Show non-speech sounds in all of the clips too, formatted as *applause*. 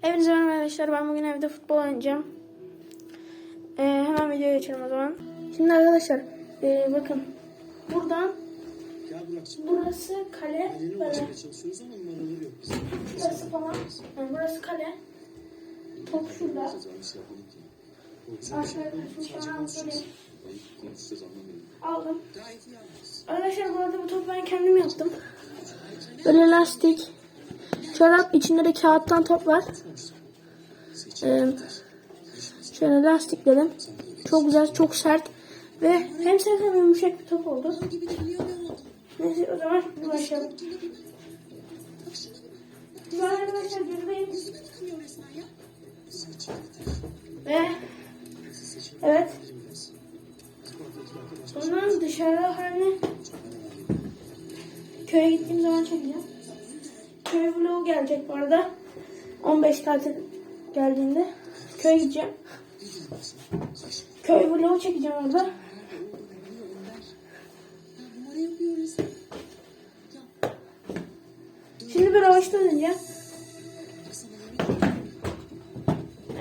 Hepinize merhaba arkadaşlar. Ben bugün evde futbol oynayacağım. Ee, hemen videoya geçelim o zaman. Şimdi arkadaşlar ee, bakın. Buradan burası kale. Böyle burası falan. Yani burası kale. Top şurada. Aldım. Arkadaşlar bu arada bu topu ben kendim yaptım. Böyle lastik. Çorap içinde de kağıttan top var. Ee, şöyle lastikledim. Çok güzel, çok sert. Ve hem sert hem yumuşak bir top oldu. Neyse o zaman başlayalım. Şimdi arkadaşlar gelecek bu arada. 15 tatil geldiğinde köye gideceğim. Köy vlogu çekeceğim orada. Şimdi bir ravaşta döneceğim.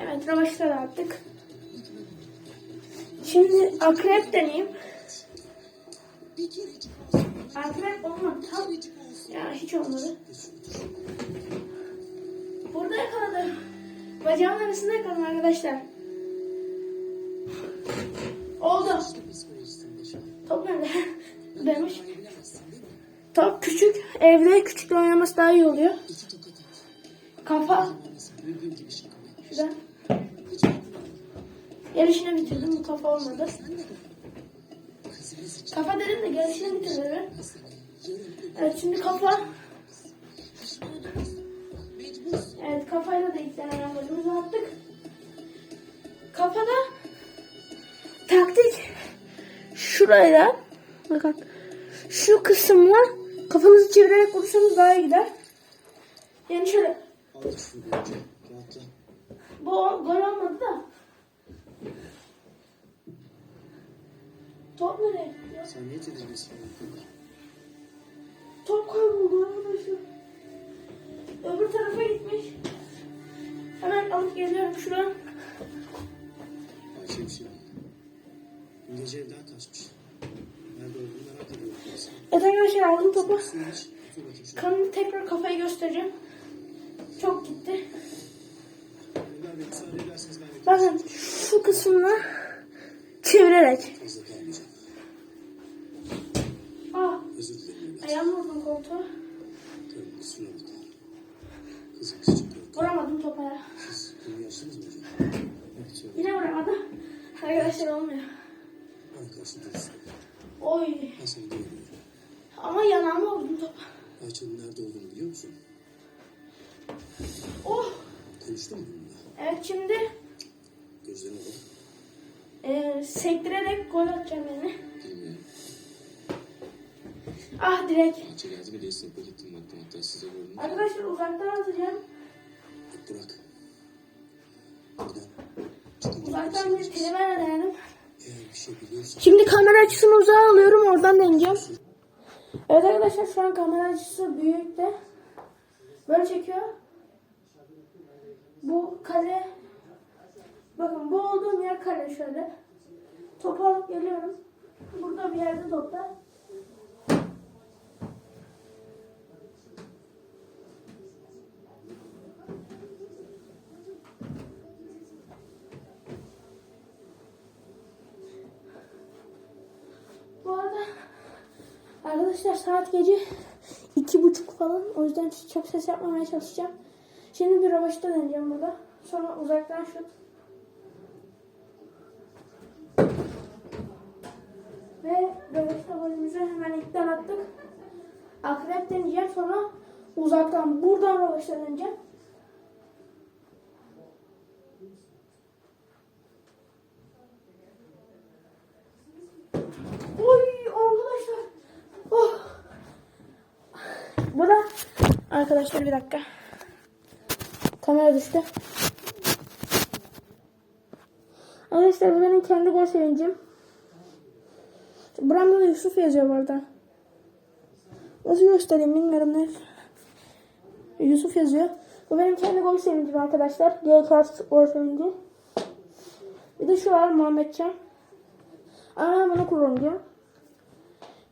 Evet ravaşta da attık. Şimdi akrep deneyeyim. Akrep olmadı tam. Ya hiç olmadı. Bacağımın arasında yakaladım arkadaşlar. Oldu. Top nerede? *laughs* Demiş. Top küçük. Evde küçükle oynaması daha iyi oluyor. Kafa. Şurada. Gelişini bitirdim. Bu kafa olmadı. Kafa dedim de gelişini bitirdim. Evet şimdi kafa. Şuraya bakın şu kısımla kafanızı çevirerek vurursanız daha iyi gider. Yani şöyle bu gol olmadı da top nereye gidiyor? Sen niye tedirginsin? Top kayboldu arkadaşlar. Öbür tarafa gitmiş. Hemen alıp geliyorum şuradan. Ayşe bir şey gece evden kaçmış. Nerede olduğunu merak ediyorum. Su iç. Otur bakayım şuraya. Kanını tekrar kafayı göstereceğim. Çok gitti. Bakın şu kısmını çevirerek. kalmayacağım. Ah ayağımı vurdum koltuğa. Vuramadım topa. Yine vuramadım. Arkadaşlar olmuyor. Arkadaşın Oh. Konuştun mu? Evet şimdi Gözlerine bak. e, sektirerek gol atacağım yani. Ah direkt. Ayça geldi bile sınıfa gittim baktım hatta size gördüm. Arkadaşlar uzaktan atacağım. Bırak. Buradan. Uzaktan bir denedim. Eğer bir şey Şimdi kamera açısını uzağa alıyorum oradan deneyeceğim. Evet arkadaşlar şu an kamera açısı büyük. Böyle çekiyor. Bu kale. Bakın bu olduğum yer kale şöyle. Topu alıp geliyorum. Burada bir yerde toplar. Bu arkadaşlar saat gece falan. O yüzden çok ses yapmamaya çalışacağım. Şimdi bir rövaşta deneyeceğim burada. Sonra uzaktan şut. Ve rövaşta golümüzü hemen ilkten attık. Akrep deneyeceğim sonra uzaktan buradan rövaşta deneyeceğim. Oy arkadaşlar. Oh. Bu da arkadaşlar bir dakika. Kamera düştü. Arkadaşlar bu benim kendi gol sevincim. Buramda da Yusuf yazıyor bu arada. Nasıl göstereyim bilmiyorum ne. Yusuf yazıyor. Bu benim kendi gol sevincim arkadaşlar. G-Cast gol sevinci. Bir de şu var Muhammedcan. Ama ben bunu kullanacağım.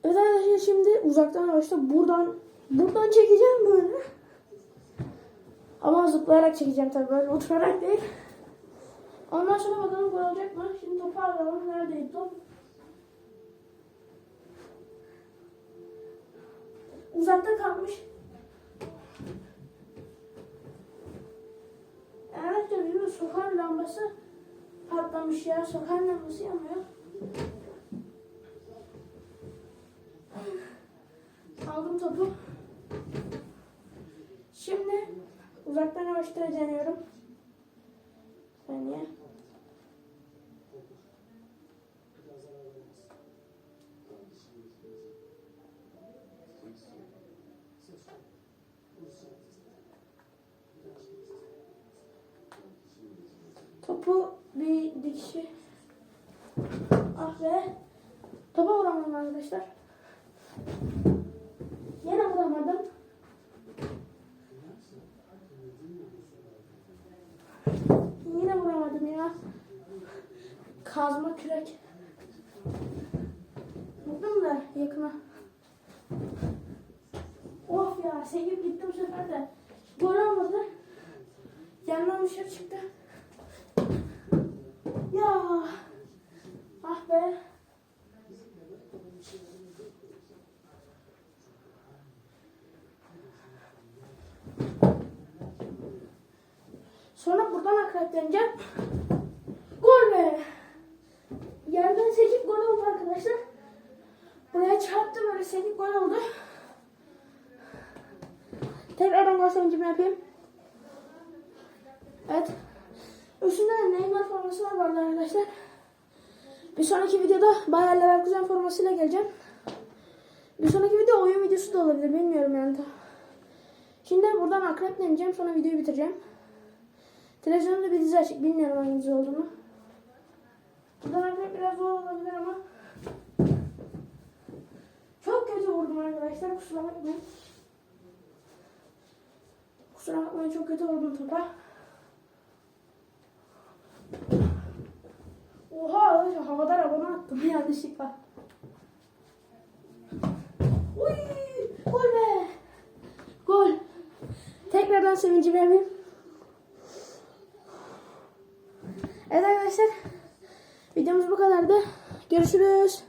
Evet arkadaşlar şimdi uzaktan başta buradan buradan çekeceğim böyle. Ama zıplayarak çekeceğim tabii böyle oturarak değil. Ondan sonra bakalım gol mı? Şimdi topu alalım. Neredeydi top? Uzakta kalmış. Evet de bizim sokak lambası patlamış ya. Sokak lambası yanmıyor. Aldım topu. Şimdi uzaktan yavaştıra deniyorum. Saniye. Topu bir dikişi. Ah be. Topa vuramadım arkadaşlar. Yine vuramadım. Yine vuramadım ya. Kazma kürek. Vurdum da yakına. Of ya sekip gittim bu sefer de. Gol olmadı. Yandan dışarı çıktı. Ya. Ah be. Sonra buradan akrepleneceğim. Gol be. Yerden sekip gol oldu arkadaşlar. Buraya sekip gol oldu. Tekrardan gol sevincimi yapayım. Evet. Üstünde de Neymar forması var bu arkadaşlar. Bir sonraki videoda Bayer Leverkusen formasıyla geleceğim. Bir sonraki video oyun videosu da olabilir bilmiyorum yani. Şimdi buradan akrep deneyeceğim sonra videoyu bitireceğim. Televizyonda bir dizi açık bilmiyorum hangi dizi olduğunu. Buradan akrep biraz zor olabilir ama çok kötü vurdum arkadaşlar kusura bakmayın. Kusura bakmayın çok kötü vurdum topa. Oha havadan havana attım yanlışlıkla. Uy, gol be. Gol. Tekrardan sevincimi yapayım. Evet arkadaşlar. Videomuz bu kadardı. Görüşürüz.